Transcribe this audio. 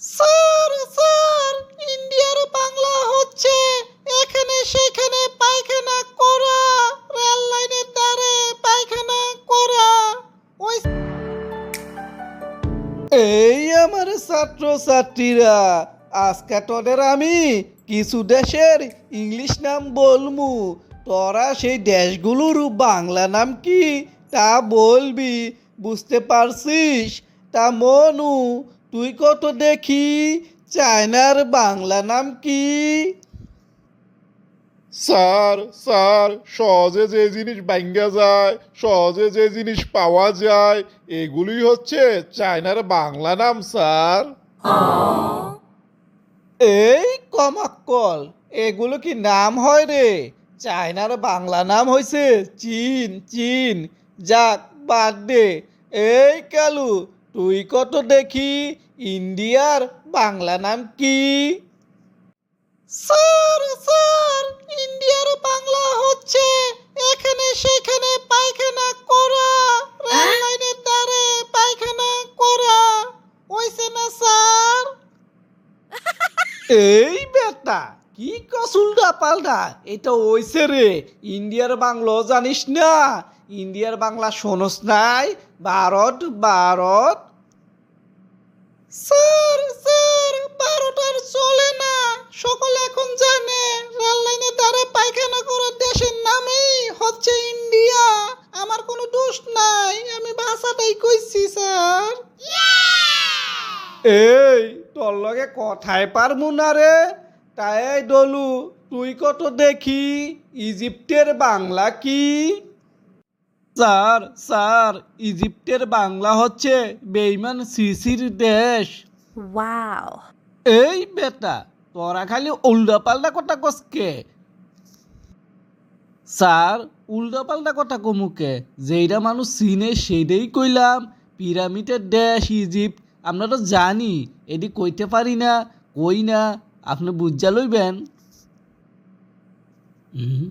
Sir sir, ইন্ডিয়ার বাংলা হচ্ছে এখানে সেখানে পায়খানা করা, রেল লাইনের ধারে পায়খানা করা। এই আমার ছাত্র ছাত্রীরা আজকে তোদের আমি কিছু দেশের ইংলিশ নাম বলমু। তোরা সেই দেশগুলোর বাংলা নাম কি তা বলবি, বুঝতে পারছিস? তা মনু তুই কত দেখি? চায়নার বাংলা নাম কি? স্যার স্যার সহজে যে জিনিস ভাঙ্গা যায় সহজে যে জিনিস পাওয়া যায় এগুলি হচ্ছে চায়নার বাংলা নাম স্যার। এই কমাক্কল এগুলো কি নাম হয় রে? চায়নার বাংলা নাম হয়েছে চীন চীন। যাক বাদ দে। এই কালু তুই কত দেখি? ইন্ডিয়ার বাংলা নাম কি? স্যার স্যার ইন্ডিয়ার বাংলা হচ্ছে এখানে সেখানে পায়খানা করা। রেল লাইনের ধারে পায়খানা করা। ওইছে না স্যার? এই বেটা কি কসুলটা পাল্টা? এটা ওইছে রে ইন্ডিয়ার বাংলা জানিস না। ইন্ডিয়ার বাংলা শোনস নাই ভারত ভারত। স্যার স্যার ভারতের চলে না। সকলে এখন জানে রেল লাইনের ধারে পায়খানা করার দেশের নামেই হচ্ছে ইন্ডিয়া। আমার কোনো দোষ নাই আমি ভাষাটাই কইছি স্যার। এই তোর লগে কথায় পারমু না রে। তাই দলু তুই কত দেখি ইজিপ্টের বাংলা কি? স্যার স্যার ইজিপ্টের বাংলা হচ্ছে বেইমান সিসির দেশ। Wow. এই বেটা তোরা খালি উল্টা পাল্টা কথা কসকে স্যার উল্টা পাল্টা কথা কমুকে যেইটা মানুষ চিনে সেইটাই কইলাম। পিরামিডের দেশ ইজিপ্ট আমরা তো জানি এটি কইতে পারি না কই না আপনি বুঝা লইবেন? হুম।